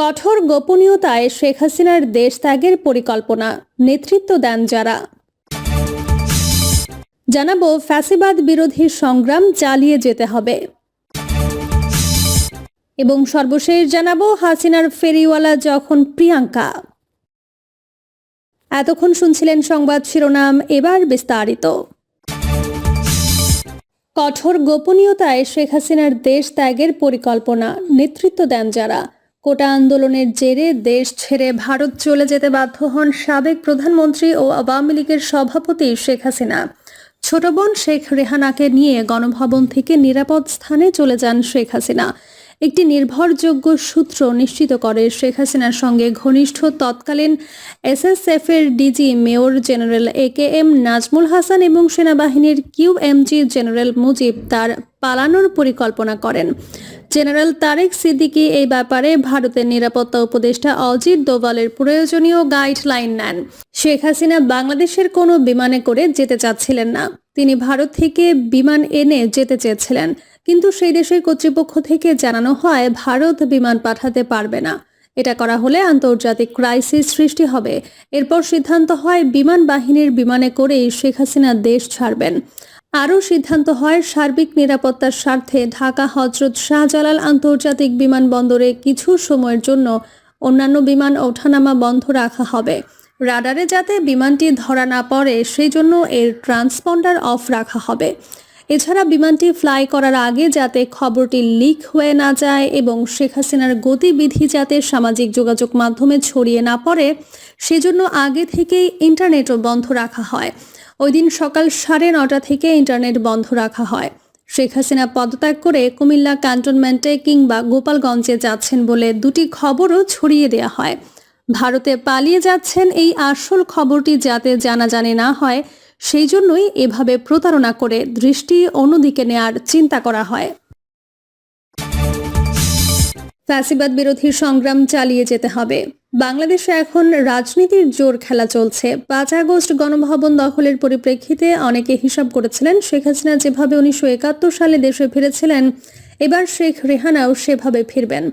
কঠোর গোপনীয়তায় শেখ হাসিনার দেশ ত্যাগের পরিকল্পনা নেতৃত্ব দেন যারা। জানাব, ফ্যাসিবাদ বিরোধী সংগ্রাম চালিয়ে যেতে হবে। এবং সর্বশেষ জানাব, হাসিনার ফেরিওয়ালা যখন প্রিয়াঙ্কা। এতক্ষণ শুনছিলেন সংবাদ শিরোনাম, এবার বিস্তারিত। কঠোর গোপনীয়তায় শেখ হাসিনার দেশ ত্যাগের পরিকল্পনা নেতৃত্ব দেন যারা। কোটা আন্দোলনের জেরে দেশ ছেড়ে ভারত চলে যেতে বাধ্য হন সাবেক প্রধানমন্ত্রী ও আওয়ামী লীগের সভাপতি শেখ হাসিনা। ছোট বোন শেখ রেহানাকে নিয়ে গণভবন থেকে নিরাপদ স্থানে চলে যান শেখ হাসিনা। একটি নির্ভরযোগ্য সূত্র নিশ্চিত করে শেখ হাসিনার সঙ্গে ঘনিষ্ঠ তৎকালীন এসএসএফ এর DG major general A K M Nazmul Hasan এবং সেনাবাহিনীর কিউ কিউএমজি জেনারেল মুজিব তার পালানোর পরিকল্পনা করেন। জেনারেল তারেক সিদ্দিকি এই ব্যাপারে ভারতের নিরাপত্তা উপদেষ্টা অজিত দোভালের প্রয়োজনীয় গাইডলাইন নেন। শেখ হাসিনা বাংলাদেশের কোনো বিমানে করে যেতে চাচ্ছিলেন না। তিনি ভারত থেকে বিমান এনে যেতে চেয়েছিলেন। কিন্তু সেই দেশের কর্তৃপক্ষ থেকে জানানো হয়, ভারত বিমান পাঠাতে পারবে না। এটা করা হলে আন্তর্জাতিক ক্রাইসিস সৃষ্টি হবে। এরপর সিদ্ধান্ত হয়, বিমান বাহিনীর বিমানে করেই শেখ হাসিনা দেশ ছাড়বেন। আরও সিদ্ধান্ত হয়, সার্বিক নিরাপত্তার স্বার্থে ঢাকা, হজরত শাহজালাল আন্তর্জাতিক বিমানবন্দরে কিছু সময়ের জন্য অন্যান্য বিমান ওঠানামা বন্ধ রাখা হবে। রাডারে যাতে বিমানটি ধরা না পড়ে, সেই জন্য এর ট্রান্সপন্ডার অফ রাখা হবে। এছাড়া বিমানটি ফ্লাই করার আগে যাতে খবরটি লিক হয়ে না যায় এবং শেখ হাসিনার গতিবিধি যাতে সামাজিক যোগাযোগ মাধ্যমে ছড়িয়ে না পড়ে, সেজন্য আগে থেকেই ইন্টারনেটও বন্ধ রাখা হয়। ওই দিন সকাল সাড়ে নটা থেকে ইন্টারনেট বন্ধ রাখা হয়। শেখ হাসিনা পদত্যাগ করে কুমিল্লা ক্যান্টনমেন্টে কিংবা গোপালগঞ্জে যাচ্ছেন বলে দুটি খবরও ছড়িয়ে দেওয়া হয়। ভারতে পালিয়ে যাচ্ছেন এই আসল খবরটি যাতে জানাজানি না হয় সেই জন্যই এভাবে প্রতারণা করে দৃষ্টি অন্যদিকে নেয়ার চিন্তা করা হয়। ফ্যাসিবাদ বিরোধী সংগ্রাম চালিয়ে যেতে হবে। বাংলাদেশে এখন রাজনীতির জোর খেলা চলছে। পাঁচ আগস্ট গণভবন দখলের পরিপ্রেক্ষিতে অনেকে হিসাব করেছিলেন, শেখ হাসিনা যেভাবে উনিশশো একাত্তর সালে দেশে ফিরেছিলেন, এবার শেখ রেহানাও সেভাবে ফিরবেন।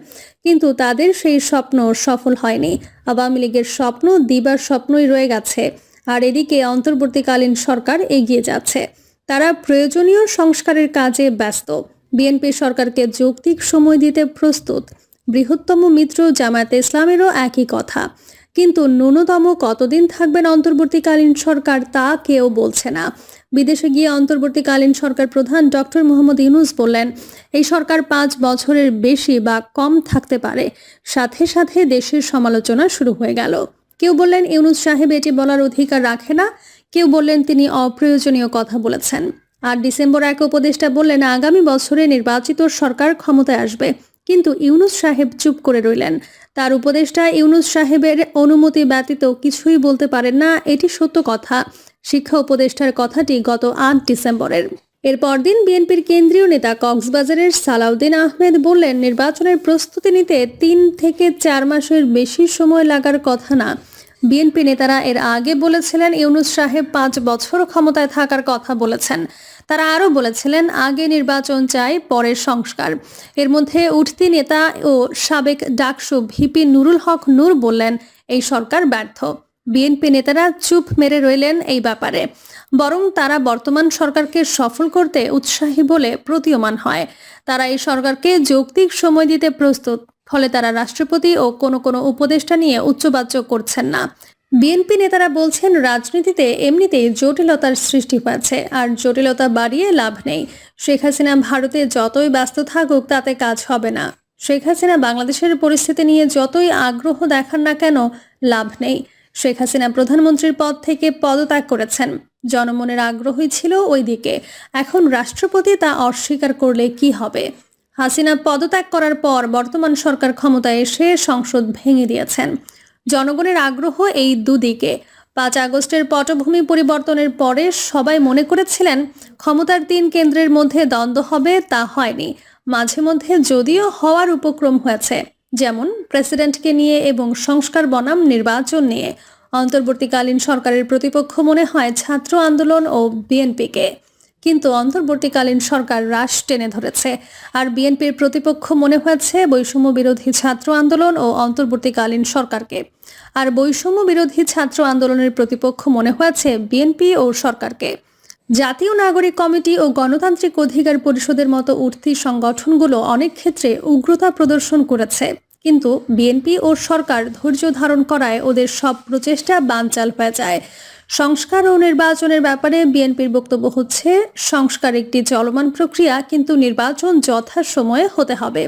কিন্তু তাদের সেই স্বপ্ন সফল হয়নি। আওয়ামী লীগের স্বপ্ন, দিবার স্বপ্নই রয়ে গেছে। আর এদিকে অন্তর্বর্তীকালীন সরকার এগিয়ে যাচ্ছে। তারা প্রয়োজনীয় সংস্কারের কাজে ব্যস্ত। বিএনপি সরকারকে যৌক্তিক সময় দিতে প্রস্তুত। বৃহত্তম মিত্র জামায়াতে ইসলামেরও একই কথা। কিন্তু ন্যূনতম কতদিন থাকবেন অন্তর্বর্তীকালীন সরকার তা কেউ বলছে না। বিদেশে গিয়ে অন্তর্বর্তীকালীন সরকার প্রধান ডক্টর মোহাম্মদ ইউনুস বললেন, এই সরকার পাঁচ বছরের বেশি বা কম থাকতে পারে। সাথে সাথে দেশের সমালোচনা শুরু হয়ে গেল। কেউ বললেন, ইউনুস সাহেব এটি বলার অধিকার রাখে না। কেউ বললেন, তিনি অপ্রয়োজনীয় কথা বলেছেন। আর ডিসেম্বর এক উপদেষ্টা বললেন, আগামী বছরে নির্বাচিত সরকার ক্ষমতায় আসবে। কিন্তু ইউনুস সাহেব চুপ করে রইলেন। তার উপদেষ্টা ইউনুস সাহেবের অনুমতি ব্যতীত কিছুই বলতে পারেন না, এটি সত্য কথা। শিক্ষা উপদেষ্টার কথাটি গত আট ডিসেম্বরের। এর পরদিন বিএনপির কেন্দ্রীয় নেতা কক্সবাজারের সালাউদ্দিন আহমেদ বললেন, নির্বাচনের প্রস্তুতি নিতে তিন থেকে চার মাসের বেশি সময় লাগার কথা না। বিএনপি নেতারা এর আগে বলেছিলেন, ইউনুস সাহেব পাঁচ বছর ক্ষমতায় থাকার কথা বলেছেন। তারা আরও বলেছিলেন, আগে নির্বাচন চাই পরের সংস্কার। এর মধ্যে উঠতি নেতা ও সাবেক ডাকসু ভিপি নুরুল হক নূর বললেন, এই সরকার ব্যর্থ। বিএনপি নেতারা চুপ মেরে রইলেন এই ব্যাপারে। বরং তারা বর্তমান সরকারকে সফল করতে উৎসাহী বলে প্রতীয়মান হয়। তারা এই সরকারকে যৌক্তিক সময় দিতে প্রস্তুত, ফলে তারা রাষ্ট্রপতি ও কোনো কোনো উপদেষ্টা নিয়ে উচ্চবাচ্য করছেন না। বিএনপি নেতারা বলছেন, রাজনীতিতে এমনিতেই জটিলতার সৃষ্টি পাচ্ছে আর জটিলতা বাড়িয়ে লাভ নেই। শেখ হাসিনা ভারতে যতই ব্যস্ত থাকুক, তাতে কাজ হবে না। শেখ হাসিনা বাংলাদেশের পরিস্থিতি নিয়ে যতই আগ্রহ দেখান না কেন, লাভ নেই। শেখ হাসিনা প্রধানমন্ত্রীর পদ থেকে পদত্যাগ করেছেন। জনমনের আগ্রহই ছিল ওই দিকে। এখন রাষ্ট্রপতি তা অস্বীকার করলে কি হবে? হাসিনা পদত্যাগ করার পর বর্তমান সরকার ক্ষমতায় এসে সংসদ ভেঙে দিয়েছেন। জনগণের আগ্রহ এই দুদিকে। পাঁচ আগস্টের পটভূমি পরিবর্তনের পরে সবাই মনে করেছিলেন, ক্ষমতার তিন কেন্দ্রের মধ্যে দ্বন্দ্ব হবে, তা হয়নি। মাঝে মধ্যে যদিও হওয়ার উপক্রম হয়েছে। যেমন প্রেসিডেন্টকে নিয়ে এবং সংস্কার বনাম নির্বাচন নিয়ে। অন্তর্বর্তীকালীন সরকারের প্রতিপক্ষ মনে হয় ছাত্র আন্দোলন ও বিএনপিকে। কিন্তু অন্তর্বর্তীকালীন সরকার রাশ টেনে ধরেছে। আর বিএনপির প্রতিপক্ষ মনে হয়েছে বৈষম্য বিরোধী ছাত্র আন্দোলন ও অন্তর্বর্তীকালীন সরকারকে। আর বৈষম্য বিরোধী ছাত্র আন্দোলনের প্রতিপক্ষ মনে হয়েছে বিএনপি ও সরকারকে। জাতীয় নাগরিক কমিটি ও গণতান্ত্রিক অধিকার পরিষদের মতো উঠতি সংগঠনগুলো অনেক ক্ষেত্রে উগ্রতা প্রদর্শন করেছে। কিন্তু বিএনপি ও সরকার ধৈর্য ধারণ করায় ওদের সব প্রচেষ্টা বানচাল হয়ে যায়। সংস্কার ও নির্বাচনের ব্যাপারে বিএনপির বক্তব্য হচ্ছে, সংস্কার একটি চলমান প্রক্রিয়া, কিন্তু নির্বাচন যথাসময়ে হতে হবে।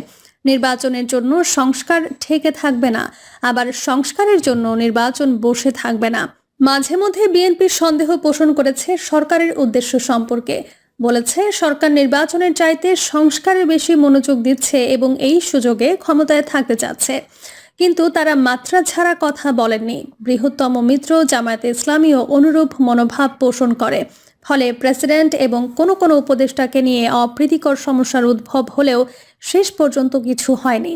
নির্বাচনের জন্য সংস্কার ঠেকে থাকবে না, আবার সংস্কারের জন্য নির্বাচন বসে থাকবে না। মাঝে মধ্যে বিএনপি সন্দেহ পোষণ করেছে সরকারের উদ্দেশ্য সম্পর্কে। বলেছে, সরকার নির্বাচনের চাইতে সংস্কারে বেশি মনোযোগ দিচ্ছে এবং এই সুযোগে ক্ষমতায় থাকতে চাচ্ছে। কিন্তু তারা মাত্রা ছাড়া কথা বলেননি। বৃহত্তম মিত্র জামায়াতে ইসলামীও অনুরূপ মনোভাব পোষণ করে। ফলে প্রেসিডেন্ট এবং কোনো কোনো উপদেষ্টাকে নিয়ে অপ্রীতিকর সমস্যার উদ্ভব হলেও শেষ পর্যন্ত কিছু হয়নি।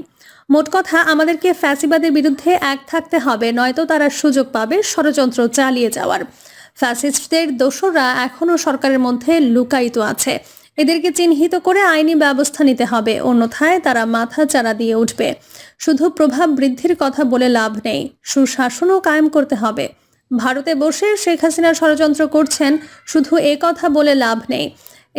মোট কথা, আমাদেরকে ফ্যাসিবাদের বিরুদ্ধে এক থাকতে হবে, নয়তো তারা সুযোগ পাবে ষড়যন্ত্র চালিয়ে যাওয়ার। ফ্যাসিস্টদের দোসররা এখনও সরকারের মধ্যে লুকায়িত আছে। এদেরকে চিহ্নিত করে আইনি ব্যবস্থা নিতে হবে, অন্যথায় তারা মাথা চারা দিয়ে উঠবে। শুধু প্রভাব বৃদ্ধির কথা বলে লাভ নেই, সুশাসনও কায়েম করতে হবে। ভারতে বসে শেখ হাসিনা ষড়যন্ত্র করছেন, শুধু এ কথা বলে লাভ নেই।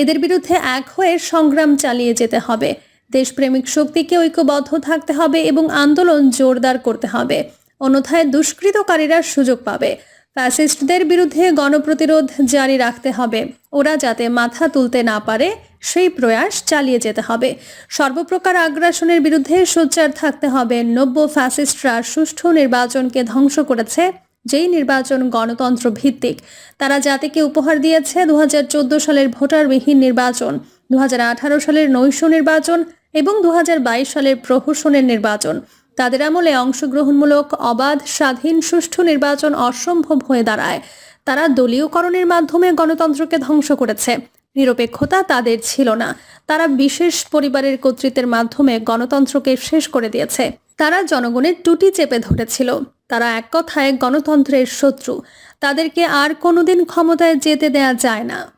এদের বিরুদ্ধে এক হয়ে সংগ্রাম চালিয়ে যেতে হবে। দেশপ্রেমিক শক্তিকে ঐক্যবদ্ধ থাকতে হবে এবং আন্দোলন জোরদার করতে হবে। অন্যথায় দুষ্কৃতকারীরা সুযোগ পাবে। ফ্যাসিস্টদের বিরুদ্ধে গণপ্রতিরোধ জারি রাখতে হবে। ওরা যাতে মাথা তুলতে না পারে, সেই প্রয়াস চালিয়ে যেতে হবে। সর্বপ্রকার আগ্রাসনের বিরুদ্ধে সোচ্চার থাকতে হবে। নব্য ফ্যাসিস্টরা সুষ্ঠু নির্বাচনকে ধ্বংস করেছে, যেই নির্বাচন গণতন্ত্র ভিত্তিক। তারা জাতিকে উপহার দিয়েছে দু হাজার চোদ্দ সালের ভোটারবিহীন নির্বাচন দু হাজার আঠারো সালের নৈশ নির্বাচন এবং দু হাজার বাইশ সালের প্রহসনের নির্বাচন। তাদের আমলে অংশগ্রহণমূলক, অবাধ, স্বাধীন, সুষ্ঠু নির্বাচন অসম্ভব হয়ে দাঁড়ায়। তারা দলীয়করণের মাধ্যমে গণতন্ত্রকে ধ্বংস করেছে। নিরপেক্ষতা তাদের ছিল না। তারা বিশেষ পরিবারের কর্তৃত্বের মাধ্যমে গণতন্ত্রকে শেষ করে দিয়েছে। তারা জনগণের টুটি চেপে ধরেছিল। তারা এক কথায় গণতন্ত্রের শত্রু। তাদেরকে আর কোনোদিন ক্ষমতায় যেতে দেয়া যায় না।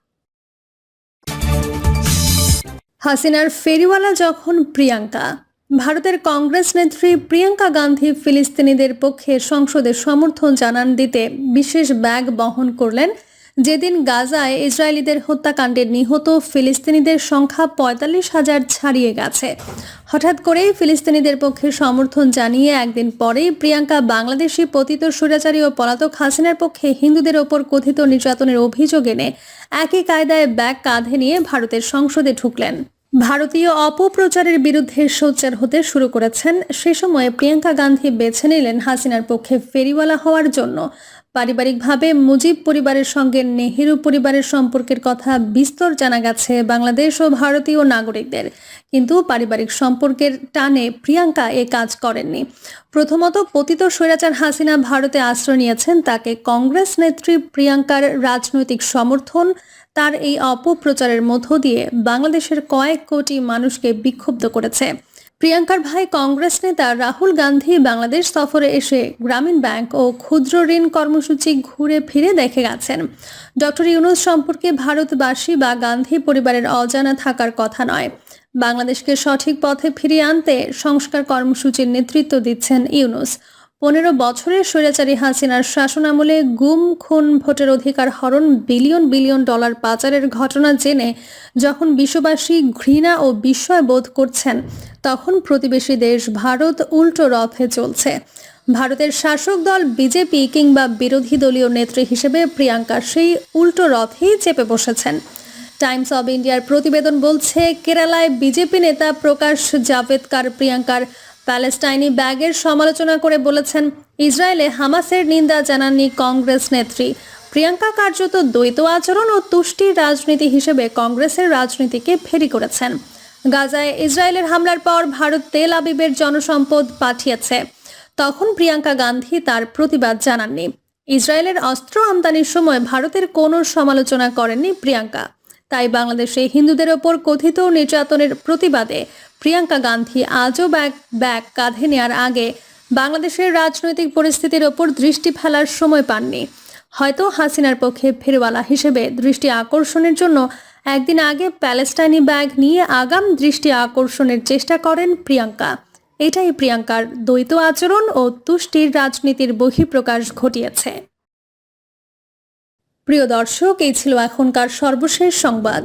হাসিনার ফেরিওয়ালা যখন প্রিয়াঙ্কা ভারতের কংগ্রেস নেত্রী প্রিয়াঙ্কা গান্ধী ফিলিস্তিনিদের পক্ষে সংসদে সমর্থন জানান দিতে বিশেষ ব্যাগ বহন করলেন। যেদিন গাজায় ইসরায়েলিদের হত্যাকাণ্ডে নিহত ফিলিস্তিনিদের সংখ্যা পঁয়তাল্লিশ হাজার ছাড়িয়ে গেছে। হঠাৎ করেই ফিলিস্তিনিদের পক্ষে সমর্থন জানিয়ে একদিন পরেই প্রিয়াঙ্কা বাংলাদেশি পতিত সুরাচারী ও পলাতক হাসিনার পক্ষে হিন্দুদের ওপর কথিত নির্যাতনের অভিযোগ এনে একই কায়দায় ব্যাগ কাঁধে নিয়ে ভারতের সংসদে ঢুকলেন। ভারতীয় অপপ্রচারের বিরুদ্ধে সোচ্চার হতে শুরু করেছেন। সে সময়ে প্রিয়াঙ্কা গান্ধী বেছে নিলেন হাসিনার পক্ষে ফেরিওয়ালা হওয়ার জন্য। পারিবারিকভাবে মুজিব পরিবারের সঙ্গে নেহেরু পরিবারের সম্পর্কের কথা বিস্তর জানা গেছে বাংলাদেশ ও ভারতীয় নাগরিকদের। কিন্তু পারিবারিক সম্পর্কের টানে প্রিয়াঙ্কা এ কাজ করেননি। প্রথমত পতিত স্বৈরাচার হাসিনা ভারতে আশ্রয় নিয়েছেন তাকে কংগ্রেস নেত্রী প্রিয়াঙ্কার রাজনৈতিক সমর্থন, তার এই অপপ্রচারের মধ্য দিয়ে বাংলাদেশের কয়েক কোটি মানুষকে বিক্ষুব্ধ করেছে। প্রিয়াঙ্কার ভাই কংগ্রেস নেতা রাহুল গান্ধী বাংলাদেশ সফরে এসে গ্রামীণ ব্যাংক ও ক্ষুদ্র ঋণ কর্মসূচি ঘুরে ফিরে দেখে গেছেন। ডক্টর ইউনুস সম্পর্কে ভারতবাসী বা গান্ধী পরিবারের অজানা থাকার কথা নয়। বাংলাদেশকে সঠিক পথে ফিরিয়ে আনতে সংস্কার কর্মসূচির নেতৃত্ব দিচ্ছেন ইউনুস। পনেরো বছরের স্বৈরাচারী হাসিনার শাসনামলে গুম, খুন, ভোটের অধিকার হরণ, বিলিয়ন বিলিয়ন ডলার পাচারের ঘটনা জেনে যখন বিশ্ববাসী ঘৃণা ও বিস্ময় বোধ করছেন, তখন প্রতিবেশী দেশ ভারত উল্টো রথে চলছে। ভারতের শাসক দল বিজেপি কিংবা বিরোধী দলীয় নেত্রী হিসেবে প্রিয়াঙ্কা সেই উল্টো রথেই চেপে বসেছেন। টাইমস অব ইন্ডিয়ার প্রতিবেদন বলছে, কেরালায় বিজেপি নেতা প্রকাশ জাভেদকার প্রিয়াঙ্কার প্যালেস্টাইনি ব্যাগের সমালোচনা করে বলেছেন, ইসরায়েলে হামাসের নিন্দা জানাননি কংগ্রেস নেত্রী। প্রিয়াঙ্কা কার্যত দ্বৈত আচরণ ও তুষ্টির রাজনীতি হিসেবে কংগ্রেসের রাজনীতিকে ফেরি করেছেন। গাজায় ইসরায়েলের হামলার পর ভারত তেল আবিবের জনসম্পদ পাঠিয়েছে। তখন প্রিয়াঙ্কা গান্ধী তার প্রতিবাদ জানাননি। ইসরায়েলের অস্ত্র আমদানির সময় ভারতের কোনো সমালোচনা করেননি প্রিয়াঙ্কা। তাই বাংলাদেশে হিন্দুদের ওপর কথিত নির্যাতনের প্রতিবাদে প্রিয়াঙ্কা গান্ধী আজও ব্যাগ ব্যাগ কাঁধে নেওয়ার আগে বাংলাদেশের রাজনৈতিক পরিস্থিতির ওপর দৃষ্টি ফেলার সময় পাননি। হয়তো হাসিনার পক্ষে ফেরওয়ালা হিসেবে দৃষ্টি আকর্ষণের জন্য একদিন আগে প্যালেস্টাইনি ব্যাগ নিয়ে আগাম দৃষ্টি আকর্ষণের চেষ্টা করেন প্রিয়াঙ্কা। এটাই প্রিয়াঙ্কার দ্বৈত আচরণ ও তুষ্টির রাজনীতির বহিঃপ্রকাশ ঘটিয়েছে। প্রিয় দর্শক, এই ছিল এখনকার সর্বশেষ সংবাদ।